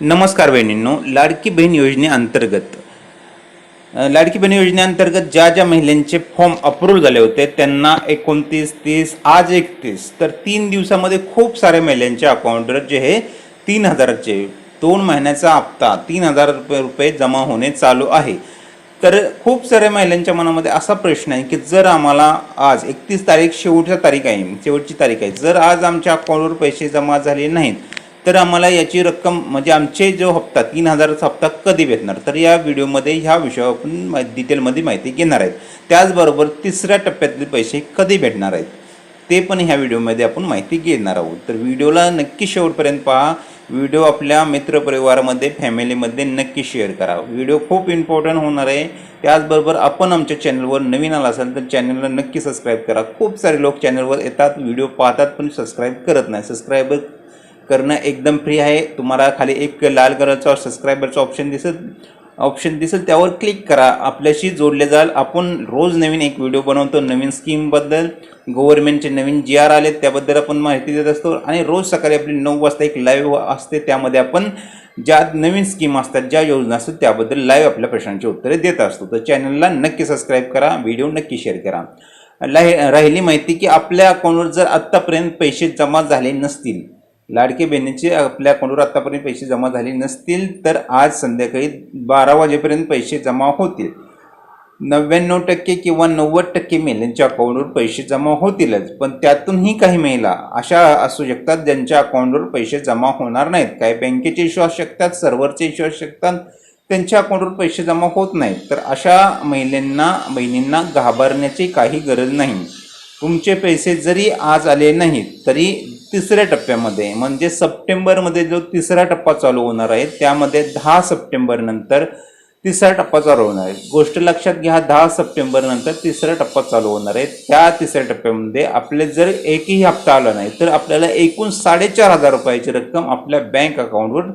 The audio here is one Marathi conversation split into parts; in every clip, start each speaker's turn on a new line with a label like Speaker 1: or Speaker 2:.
Speaker 1: नमस्कार बहिणींनो लाडकी बहीण योजनेअंतर्गत लाडकी बहीण योजनेअंतर्गत ज्या ज्या महिलांचे फॉर्म अप्रूव्ह झाले होते त्यांना एकोणतीस तीस आज एकतीस तर तीन दिवसामध्ये खूप साऱ्या महिलांच्या अकाउंटवर जे हे तीन हजाराचे दोन महिन्याचा हप्ता तीन हजार रुपये रुपये जमा होणे चालू आहे. तर खूप साऱ्या महिलांच्या मनामध्ये असा प्रश्न आहे की जर आम्हाला आज एकतीस तारीख शेवटच्या तारीख आहे शेवटची तारीख आहे जर आज आमच्या अकाउंटवर पैसे जमा झाले नाहीत तर आम्हाला याची रक्कम म्हणजे आमचे जो हप्ता तीन हजाराचा हप्ता कधी भेटणार? तर या व्हिडिओमध्ये ह्या विषयावर आपण डिटेलमध्ये माहिती घेणार आहेत. त्याचबरोबर तिसऱ्या टप्प्यातले पैसे कधी भेटणार आहेत? ते पण ह्या व्हिडिओमध्ये आपण माहिती घेणार आहोत. तर व्हिडिओला नक्की शेवटपर्यंत पहा. व्हिडिओ आपल्या मित्रपरिवारामध्ये फॅमिलीमध्ये नक्की शेअर करा. व्हिडिओ खूप इम्पॉर्टंट होणार आहे. त्याचबरोबर आपण आमच्या चॅनलवर नवीन आला असाल तर चॅनलला नक्की सबस्क्राईब करा. खूप सारे लोक चॅनलवर येतात व्हिडिओ पाहतात पण सबस्क्राईब करत नाही. सबस्क्राईबर करणं एकदम फ्री आहे. तुम्हाला खाली एक लाल कलरचा सबस्क्रायबरचा ऑप्शन दिसत ऑप्शन दिसेल त्यावर क्लिक करा. आपल्याशी जोडले जाल. आपण रोज नवीन एक व्हिडिओ बनवतो नवीन स्कीमबद्दल गव्हर्नमेंटचे नवीन जी आर आले त्याबद्दल आपण माहिती देत असतो. आणि रोज सकाळी आपली नऊ वाजता एक लाईव्ह असते. त्यामध्ये आपण ज्या नवीन स्कीम असतात ज्या योजना असतात त्याबद्दल लाईव्ह आपल्या प्रश्नांची उत्तरे देत असतो. तर चॅनलला नक्की सबस्क्राईब करा. व्हिडिओ नक्की शेअर करा. राहिली माहिती की आपल्या अकाउंटवर जर आत्तापर्यंत पैसे जमा झाले नसतील लाडके बहिणीचे आपल्या अकाउंटवर आत्तापर्यंत पैसे जमा झाले नसतील तर आज संध्याकाळी बारा वाजेपर्यंत पैसे जमा होतील. नव्याण्णव टक्के किंवा नव्वद टक्के महिलांच्या अकाउंटवर पैसे जमा होतीलच पण त्यातूनही काही महिला अशा असू शकतात ज्यांच्या अकाउंटवर पैसे जमा होणार नाहीत. काही बँकेचे इश्यू असू शकतात सर्व्हरचे इश्यू असू शकतात त्यांच्या अकाउंटवर पैसे जमा होत नाहीत. तर अशा महिलांना बहिणींना घाबरण्याची काही गरज नाही. तुमचे पैसे जरी आज आले नाहीत तरी तिसऱ्या टप्प्यामध्ये म्हणजे सप्टेंबरमध्ये जो तिसरा टप्पा चालू होणार आहे त्यामध्ये दहा सप्टेंबर नंतर तिसरा टप्पा चालू होणार आहे. गोष्ट लक्षात घ्या दहा सप्टेंबर नंतर तिसरा टप्पा चालू होणार आहे. त्या तिसऱ्या टप्प्यामध्ये आपले जर एकही हप्ता आला नाही तर आपल्याला एकूण साडेचार हजार रुपयाची रक्कम आपल्या बँक अकाउंटवर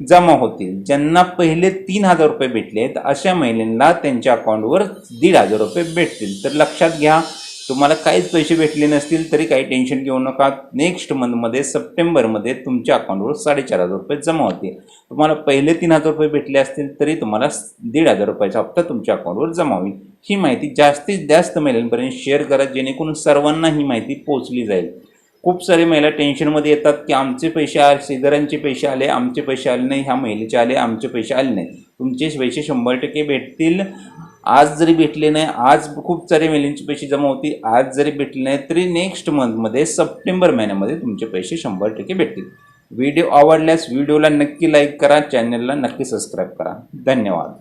Speaker 1: जमा होतील ज्यांना पहिले तीन हजार रुपये भेटले आहेत अशा महिलांना त्यांच्या अकाउंटवर दीड हजार रुपये भेटतील. तर लक्षात घ्या तुम्हाला काहीच पैसे भेटले नसतील तरी काही टेन्शन घेऊ नका. नेक्स्ट मंथमध्ये सप्टेंबरमध्ये तुमच्या अकाउंटवर साडेचार हजार रुपये जमा होतील. तुम्हाला पहिले तीन हजार रुपये भेटले असतील तरी तुम्हाला दीड हजार रुपयाचा हप्ता तुमच्या अकाउंटवर जमा होईल. ही माहिती जास्तीत जास्त महिलांपर्यंत शेअर करा जेणेकरून सर्वांना ही माहिती पोचली जाईल. खूप सारे महिला टेन्शनमध्ये येतात की आमचे पैसे आ शेजाऱ्यांचे पैसे आले आमचे पैसे आले नाही ह्या महिलेचे आले आमचे पैसे आले नाही. तुमचे पैसे शंभर टक्के भेटतील. आज जरी भेटले नाही आज खूप सारे महिलांचे पैसे जमा होती आज जरी भेटले नाही तरी नेक्स्ट मंथमध्ये सप्टेंबर महिन्यामध्ये तुमचे पैसे शंभर टक्के भेटतील. व्हिडिओ आवडल्यास व्हिडिओला नक्की लाईक करा चॅनलला नक्की सबस्क्राईब करा. धन्यवाद.